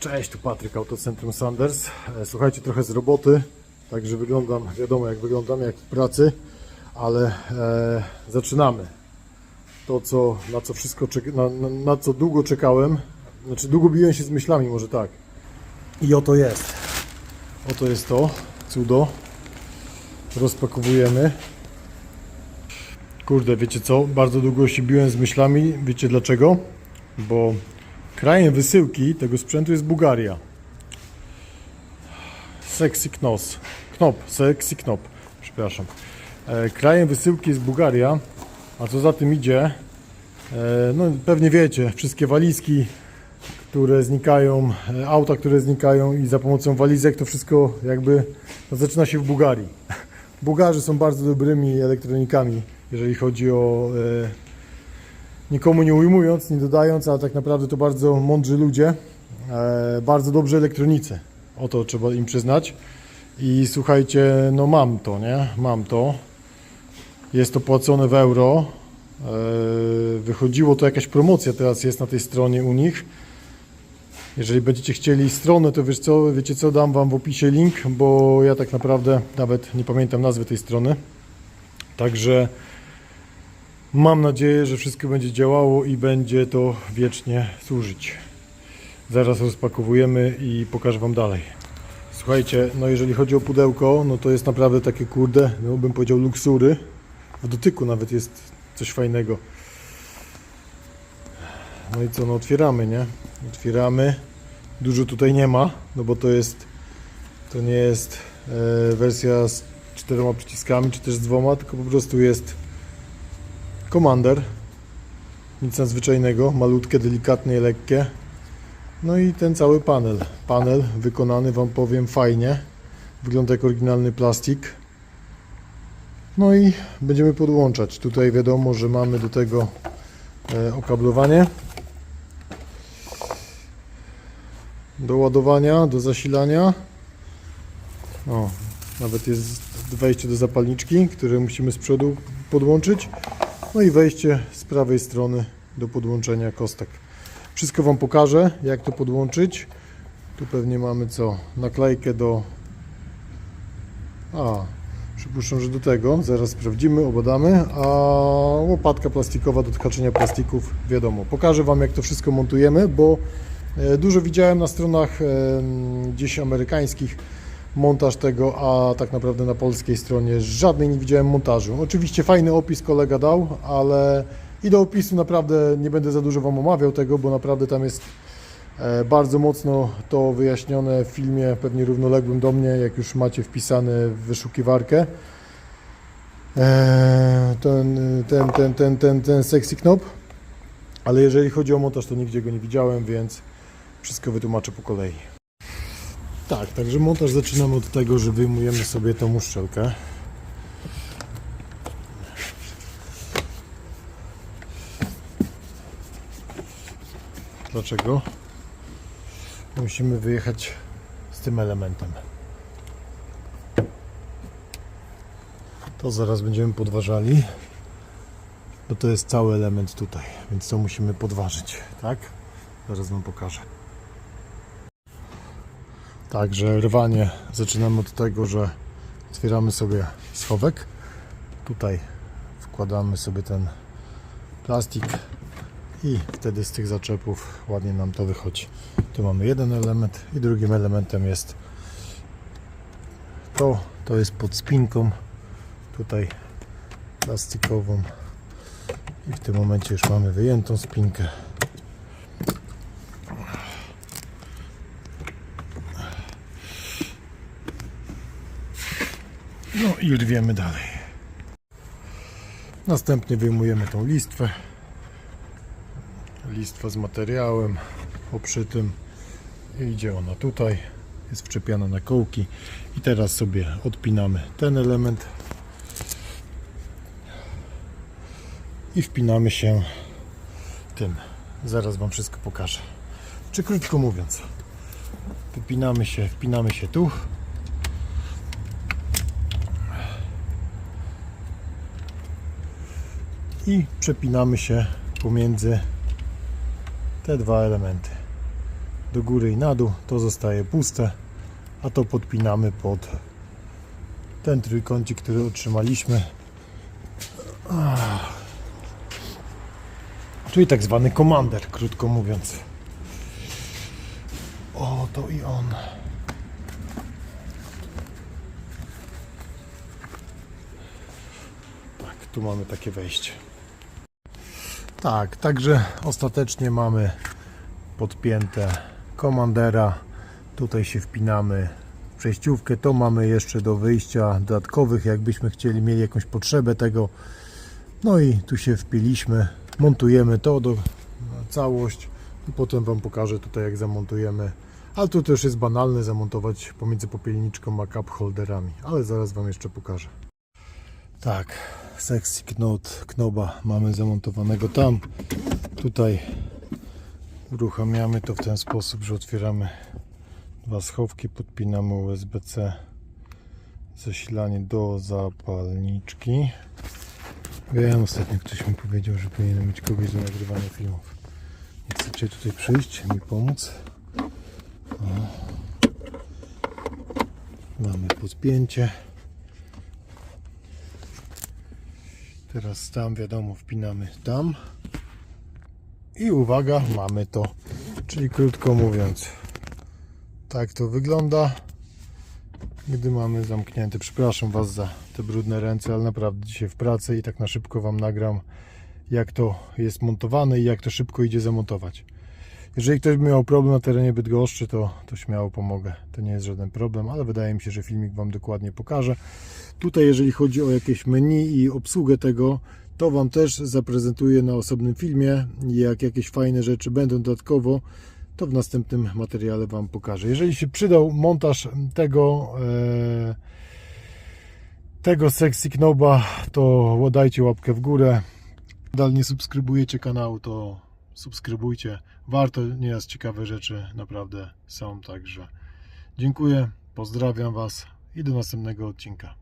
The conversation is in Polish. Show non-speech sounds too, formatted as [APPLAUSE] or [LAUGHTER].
Cześć, tu Patryk, Autocentrum Sanders. E, Słuchajcie, trochę z roboty, także wyglądam, wiadomo jak wyglądam, jak w pracy, ale e, zaczynamy. To, co, na co wszystko, na, na, na co długo czekałem, znaczy długo biłem się z myślami, może tak. I oto jest. Oto jest to, cudo. Rozpakowujemy. Kurde, wiecie co? Bardzo długo się biłem z myślami. Wiecie dlaczego? Bo krajem wysyłki tego sprzętu jest Bułgaria. Sexy Knos. Knop, Sexy Knop, przepraszam. E, krajem wysyłki jest Bułgaria, a co za tym idzie, e, no pewnie wiecie, wszystkie walizki, które znikają, e, auta, które znikają i za pomocą walizek to wszystko jakby no, zaczyna się w Bułgarii. [LAUGHS] Bułgarzy są bardzo dobrymi elektronikami, jeżeli chodzi o nikomu nie ujmując, nie dodając, ale tak naprawdę to bardzo mądrzy ludzie, e, bardzo dobrzy elektronicy. O to trzeba im przyznać. I słuchajcie, no mam to, nie? Mam to. Jest to płacone w euro. E, wychodziło to jakaś promocja teraz jest na tej stronie u nich. Jeżeli będziecie chcieli stronę, to wiesz co, wiecie co, dam wam w opisie link, bo ja tak naprawdę nawet nie pamiętam nazwy tej strony. Także Mam nadzieję, że wszystko będzie działało i będzie to wiecznie służyć. Zaraz rozpakowujemy i pokażę Wam dalej. Słuchajcie, no jeżeli chodzi o pudełko, no to jest naprawdę takie kurde, no bym powiedział luksury. W dotyku nawet jest coś fajnego. No i co, no otwieramy, nie? Otwieramy. Dużo tutaj nie ma, no bo to jest, to nie jest e, wersja z czteroma przyciskami, czy też z dwoma, tylko po prostu jest Commander. Nic nadzwyczajnego, malutkie, delikatne i lekkie. No i ten cały panel. Panel wykonany, Wam powiem, fajnie. Wygląda jak oryginalny plastik. No i będziemy podłączać. Tutaj wiadomo, że mamy do tego e, okablowanie. Do ładowania, do zasilania. O, nawet jest wejście do zapalniczki, które musimy z przodu podłączyć. No i wejście z prawej strony do podłączenia kostek. Wszystko Wam pokażę, jak to podłączyć. Tu pewnie mamy co? Naklejkę do... A, przypuszczam, że do tego. Zaraz sprawdzimy, obadamy. A łopatka plastikowa do tkaczenia plastików, wiadomo. Pokażę Wam, jak to wszystko montujemy, bo e, dużo widziałem na stronach gdzieś amerykańskich montaż tego, a tak naprawdę na polskiej stronie żadnej nie widziałem montażu. Oczywiście fajny opis kolega dał, ale i do opisu naprawdę nie będę za dużo Wam omawiał tego, bo naprawdę tam jest e, bardzo mocno to wyjaśnione w filmie, pewnie równoległym do mnie, jak już macie wpisane w wyszukiwarkę. E, Ten, ten, ten, ten, ten, ten sexy knop. Ale jeżeli chodzi o montaż, to nigdzie go nie widziałem, więc wszystko wytłumaczę po kolei. Tak, także montaż zaczynamy od tego, że wyjmujemy sobie tą uszczelkę. Dlaczego? Musimy wyjechać z tym elementem. To zaraz będziemy podważali, bo to jest cały element tutaj, więc to musimy podważyć, tak? Zaraz Wam pokażę. Także rwanie zaczynamy od tego, że otwieramy sobie schowek. Tutaj wkładamy sobie ten plastik i wtedy z tych zaczepów ładnie nam to wychodzi. Tu mamy jeden element i drugim elementem jest to, to jest pod spinką tutaj plastikową i w tym momencie już mamy wyjętą spinkę. No i rwiemy dalej. Następnie wyjmujemy tą listwę. Listwa z materiałem oprzytym. I idzie ona tutaj. Jest wczepiana na kołki. I teraz sobie odpinamy ten element. I wpinamy się tym. Zaraz Wam wszystko pokażę. Czy krótko mówiąc, wypinamy się, wpinamy się tu. I przepinamy się pomiędzy te dwa elementy. do góry i na dół. To zostaje puste, a to podpinamy pod ten trójkącik, który otrzymaliśmy. Czyli tak zwany komander, krótko mówiąc. O, to i on. Tak, tu mamy takie wejście. Tak, także ostatecznie mamy podpięte komandera. Tutaj się wpinamy w przejściówkę. To mamy jeszcze do wyjścia dodatkowych, jakbyśmy chcieli, mieli jakąś potrzebę tego. No i tu się wpiliśmy. Montujemy to do całość. I potem Wam pokażę tutaj jak zamontujemy. Ale tu też jest banalne zamontować pomiędzy popielniczką a cup holderami. Ale zaraz Wam jeszcze pokażę. Tak, sexy knot, knoba mamy zamontowanego tam. Tutaj uruchamiamy to w ten sposób, że otwieramy dwa schowki, podpinamy USB-C zasilanie do zapalniczki. Wiem, ostatnio ktoś mi powiedział, że powinienem mieć kogoś do nagrywania filmów. Nie chcecie tutaj przyjść, mi pomóc? O. Mamy podpięcie. Teraz tam, wiadomo, wpinamy tam. I uwaga, mamy to. Czyli krótko mówiąc, tak to wygląda, gdy mamy zamknięty. Przepraszam Was za te brudne ręce, ale naprawdę dzisiaj w pracy i tak na szybko Wam nagram, jak to jest montowane i jak to szybko idzie zamontować. Jeżeli ktoś miał problem na terenie Bydgoszczy, to, to śmiało pomogę. To nie jest żaden problem, ale wydaje mi się, że filmik Wam dokładnie pokaże. Tutaj, jeżeli chodzi o jakieś menu i obsługę tego, to Wam też zaprezentuję na osobnym filmie. Jak jakieś fajne rzeczy będą dodatkowo, to w następnym materiale Wam pokażę. Jeżeli się przydał montaż tego e, tego Sexy Knoba, to dajcie łapkę w górę. Nadal nie subskrybujecie kanału, to subskrybujcie. Warto, nieraz ciekawe rzeczy naprawdę są, także dziękuję, pozdrawiam Was i do następnego odcinka.